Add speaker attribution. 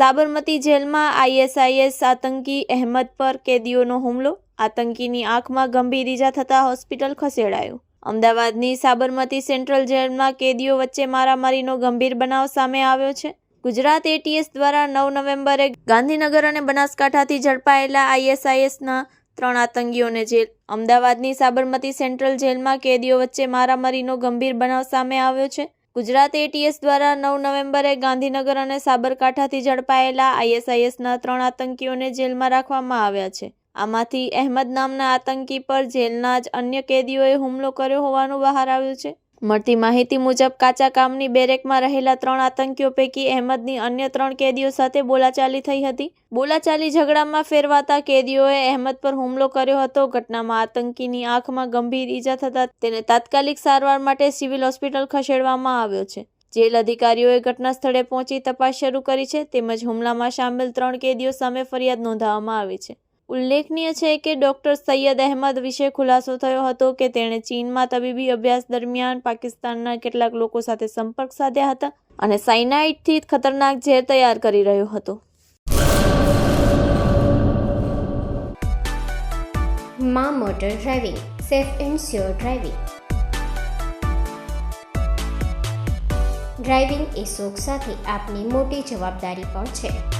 Speaker 1: સાબરમતી જેલમાં આઈએસઆઈએસ આતંકી અહેમદ પર કેદીઓનો હુમલો. આતંકીની આંખમાં ગંભીર ઈજા થતાં હોસ્પિટલ ખસેડાયો. અમદાવાદની સાબરમતી સેન્ટ્રલ જેલમાં કેદીઓ વચ્ચે મારામારીનો ગંભીર બનાવ સામે આવ્યો છે. ગુજરાત એટીએસ દ્વારા નવ નવેમ્બરે ગાંધીનગર અને બનાસકાંઠાથી ઝડપાયેલા આઈએસઆઈએસના ત્રણ આતંકીઓને જેલ. અમદાવાદની સાબરમતી સેન્ટ્રલ જેલમાં કેદીઓ વચ્ચે મારામારીનો ગંભીર બનાવ સામે આવ્યો છે. ગુજરાત એટીએસ દ્વારા નવ નવેમ્બરે ગાંધીનગર અને સાબરકાંઠાથી ઝડપાયેલા આઈએસઆઈએસના ત્રણ આતંકીઓને જેલમાં રાખવામાં આવ્યા છે. આમાંથી અહેમદ નામના આતંકી પર જેલના જ અન્ય કેદીઓએ હુમલો કર્યો હોવાનું બહાર આવ્યું છે. મળતી માહિતી મુજબ, કાચા કામની બેરેકમાં રહેલા ત્રણ આતંકીઓ પૈકી અહેમદની અન્ય ત્રણ કેદીઓ સાથે બોલાચાલી થઈ હતી. બોલાચાલી ઝઘડામાં ફેરવાતા કેદીઓએ અહેમદ પર હુમલો કર્યો હતો. ઘટનામાં આતંકીની આંખમાં ગંભીર ઈજા થતાં તેને તાત્કાલિક સારવાર માટે સિવિલ હોસ્પિટલ ખસેડવામાં આવ્યો છે. જેલ અધિકારીઓએ ઘટના સ્થળે પહોંચી તપાસ શરૂ કરી છે. તેમજ હુમલામાં સામેલ ત્રણ કેદીઓ સામે ફરિયાદ નોંધાવવામાં આવી છે. ઉલ્લેખનીય છે કે ડોક્ટર સૈયદ અહેમદ વિશે ખુલાસો થયો હતો કે તેણે ચીનમાં તબીબી અભ્યાસ દરમિયાન પાકિસ્તાનના કેટલાક લોકો સાથે સંપર્ક સાધ્યા હતા અને સાયનાઇડથી ખતરનાક ઝેર તૈયાર કરી રહ્યો હતો.
Speaker 2: મા motor driving, safe and sure driving. Driving એ શોખ સાથે આપની મોટી જવાબદારી પણ છે.